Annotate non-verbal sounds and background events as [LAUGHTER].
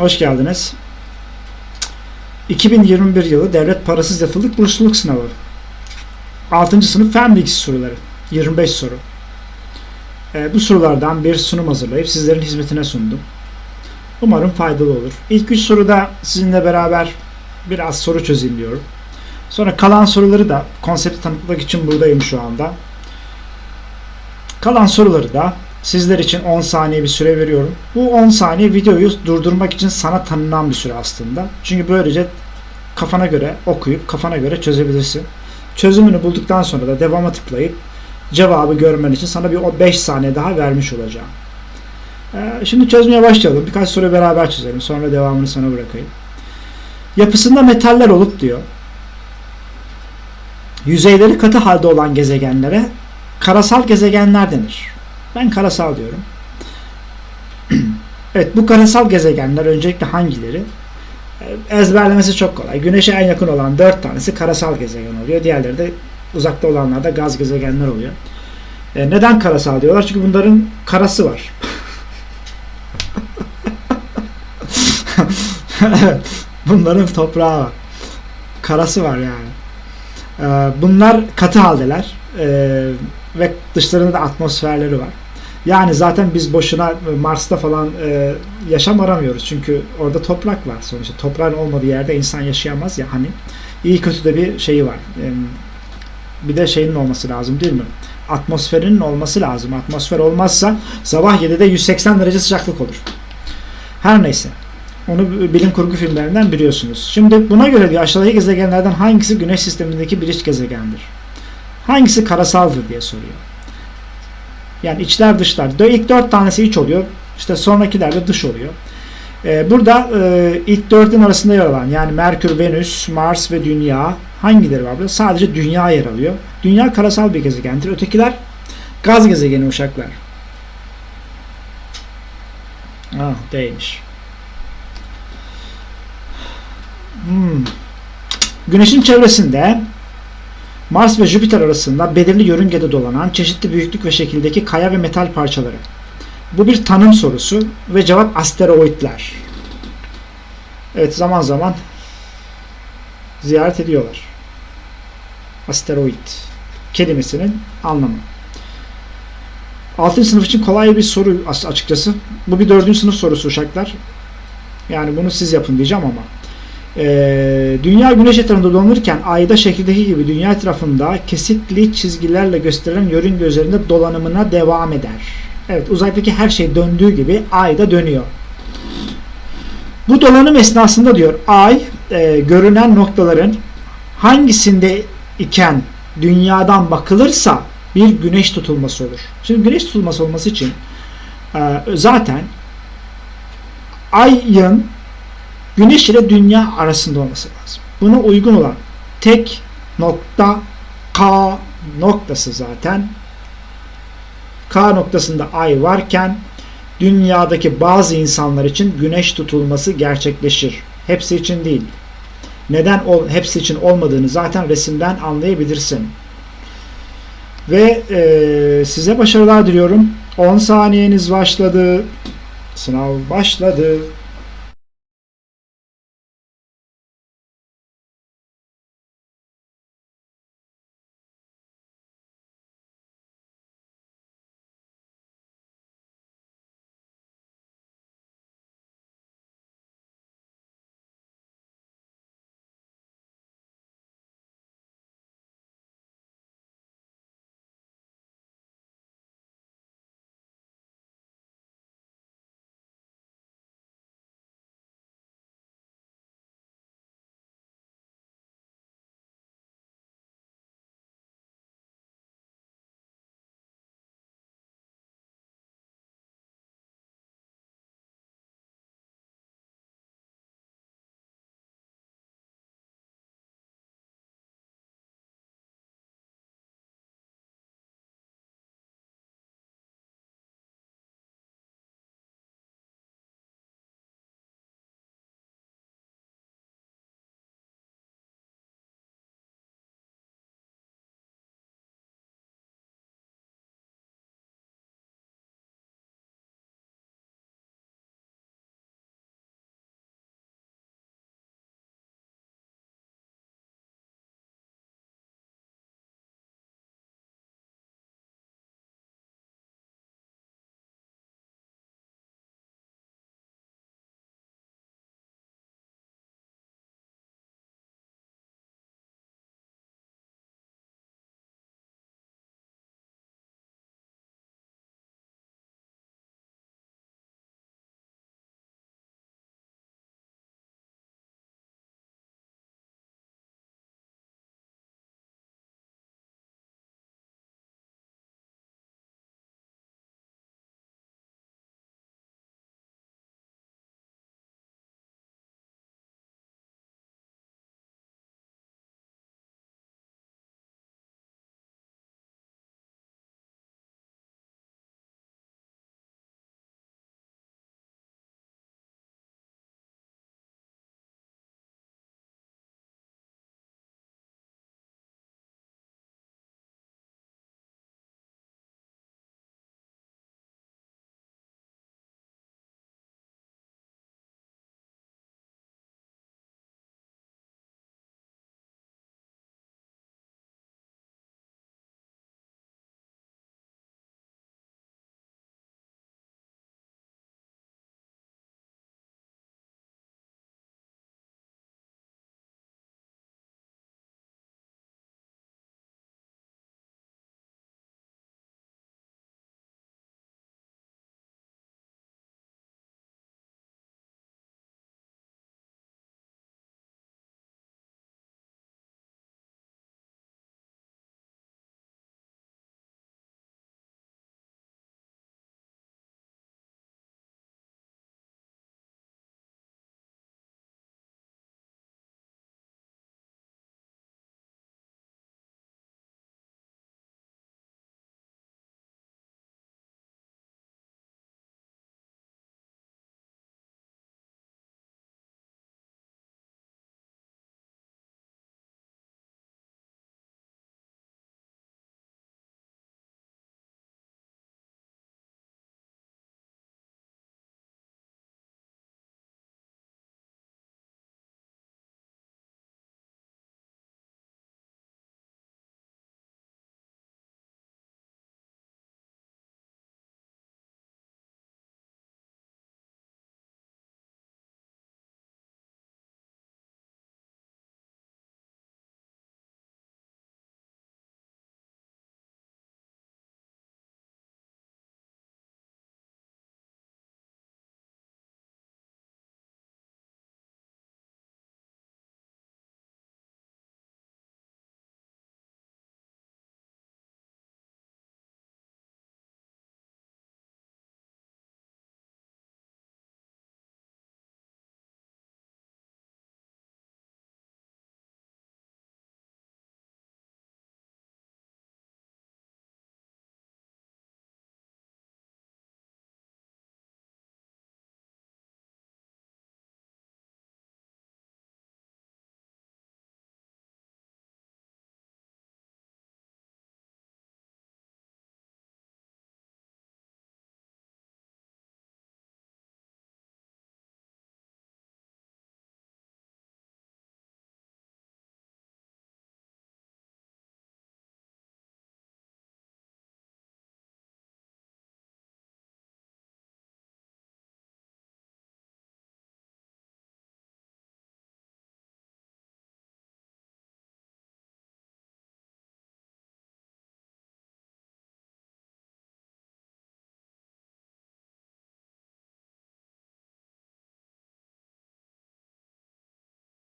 Hoş geldiniz. 2021 yılı devlet parasız yatırılık bursluluk sınavı. 6. sınıf fen bilgisi soruları. 25 soru. Ee, bu sorulardan bir sunum hazırlayıp sizlerin hizmetine sundum. Umarım faydalı olur. İlk 3 soruda sizinle beraber biraz soru çözeyim diyorum. Sonra kalan soruları da konsepti tanıtmak için buradayım şu anda. Kalan soruları da sizler için 10 saniye bir süre veriyorum. Bu 10 saniye videoyu durdurmak için sana tanınan bir süre aslında. Çünkü böylece kafana göre okuyup kafana göre çözebilirsin. Çözümünü bulduktan sonra da devama tıklayıp cevabı görmen için sana bir o 5 saniye daha vermiş olacağım. Ee, şimdi çözmeye başlayalım. Birkaç soru beraber çözelim. Sonra devamını sana bırakayım. Yapısında metaller olup diyor. Yüzeyleri katı halde olan gezegenlere karasal gezegenler denir. Ben karasal diyorum. [CLEARS THROAT] evet bu karasal gezegenler öncelikle hangileri? Ee, Ezberlemesi çok kolay. Güneşe en yakın olan 4 tanesi karasal gezegen oluyor. Diğerleri de uzakta olanlar da gaz gezegenler oluyor. Ee, neden karasal diyorlar? Çünkü bunların karası var. [LAUGHS] evet. Bunların toprağı var. Karası var yani. Ee, bunlar katı haldeler. Ve dışlarında da atmosferleri var. Yani zaten biz boşuna Mars'ta falan e, yaşam aramıyoruz. Çünkü orada toprak var sonuçta. Toprağın olmadığı yerde insan yaşayamaz ya hani. İyi kötü de bir şeyi var. E, bir de şeyin olması lazım değil mi? Atmosferinin olması lazım. Atmosfer olmazsa sabah 7'de 180 derece sıcaklık olur. Her neyse. Onu bilim kurgu filmlerinden biliyorsunuz. Şimdi buna göre diyor aşağıdaki gezegenlerden hangisi güneş sistemindeki bir iç gezegendir? Hangisi karasaldır diye soruyor. Yani içler dışlar. İlk dört tanesi iç oluyor. İşte sonrakiler de dış oluyor. Ee, burada e, ilk dördün arasında yer alan yani Merkür, Venüs, Mars ve Dünya hangileri var burada? Sadece Dünya yer alıyor. Dünya karasal bir gezegendir. Ötekiler gaz gezegeni uşaklar. Ah değilmiş. Hmm. Güneşin çevresinde Mars ve Jüpiter arasında belirli yörüngede dolanan çeşitli büyüklük ve şekildeki kaya ve metal parçaları. Bu bir tanım sorusu ve cevap asteroidler. Evet zaman zaman ziyaret ediyorlar. Asteroid kelimesinin anlamı. 6. sınıf için kolay bir soru açıkçası. Bu bir 4. sınıf sorusu uşaklar. Yani bunu siz yapın diyeceğim ama. Ee, dünya güneş etrafında dolanırken ayda şekildeki gibi dünya etrafında kesitli çizgilerle gösterilen yörünge üzerinde dolanımına devam eder. Evet uzaydaki her şey döndüğü gibi ay da dönüyor. Bu dolanım esnasında diyor ay e, görünen noktaların hangisinde iken dünyadan bakılırsa bir güneş tutulması olur. Şimdi güneş tutulması olması için e, zaten ayın Güneş ile Dünya arasında olması lazım. Buna uygun olan tek nokta K noktası zaten. K noktasında ay varken dünyadaki bazı insanlar için güneş tutulması gerçekleşir. Hepsi için değil. Neden ol, hepsi için olmadığını zaten resimden anlayabilirsin. Ve e, size başarılar diliyorum. 10 saniyeniz başladı. Sınav başladı.